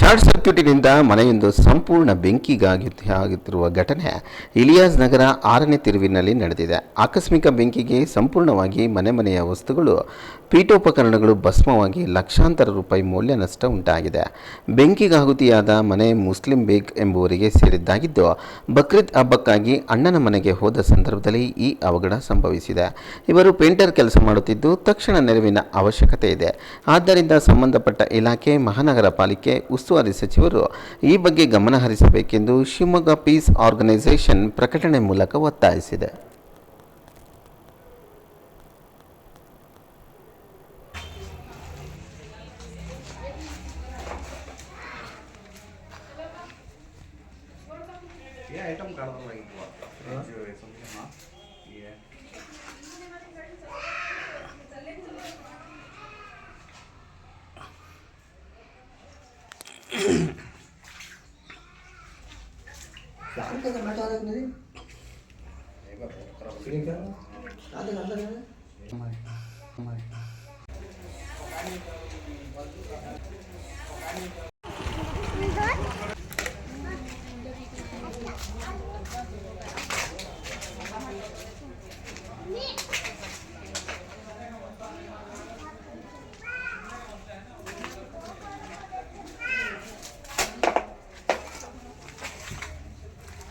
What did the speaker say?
Short ಸರ್ಕ್ಯೂಟಿನಿಂದ ಮನೆಯೊಂದು ಸಂಪೂರ್ಣ ಬೆಂಕಿಗಾಗಿ ಆಗುತ್ತಿರುವ ಘಟನೆ ಇಲಿಯಾಸ್ ನಗರ ಆರನೇ ತಿರುವಿನಲ್ಲಿ ನಡೆದಿದೆ. ಆಕಸ್ಮಿಕ ಬೆಂಕಿಗೆ ಸಂಪೂರ್ಣವಾಗಿ ಮನೆ ಮನೆಯ ವಸ್ತುಗಳು, ಪೀಠೋಪಕರಣಗಳು ಭಸ್ಮವಾಗಿ ಲಕ್ಷಾಂತರ ರೂಪಾಯಿ ಮೌಲ್ಯ ನಷ್ಟ ಉಂಟಾಗಿದೆ. ಬೆಂಕಿಗಾಹುತಿಯಾದ ಮನೆ ಮುಸ್ಲಿಂ ಬೇಗ್ ಎಂಬುವರಿಗೆ ಸೇರಿದ್ದಾಗಿದ್ದು, ಬಕ್ರೀದ್ ಹಬ್ಬಕ್ಕಾಗಿ ಅಣ್ಣನ ಮನೆಗೆ ಹೋದ ಸಂದರ್ಭದಲ್ಲಿ ಈ ಅವಘಡ ಸಂಭವಿಸಿದೆ. ಇವರು ಪೇಂಟರ್ ಕೆಲಸ ಮಾಡುತ್ತಿದ್ದು, ತಕ್ಷಣ ನೆರವಿನ ಅವಶ್ಯಕತೆ ಇದೆ. ಆದ್ದರಿಂದ ಸಂಬಂಧಪಟ್ಟ ಇಲಾಖೆ, ಮಹಾನಗರ ಪಾಲಿಕೆ ಉಸ್ತುವಾರಿ ಸಚಿವರು ಈ ಬಗ್ಗೆ ಗಮನ ಹರಿಸಬೇಕೆಂದು ಶಿವಮೊಗ್ಗ ಪೀಸ್ ಆರ್ಗನೈಸೇಷನ್ ಪ್ರಕಟಣೆ ಮೂಲಕ ಒತ್ತಾಯಿಸಿದೆ. ये யார் கேட்க மேட்ச் ஆகுது Thank you.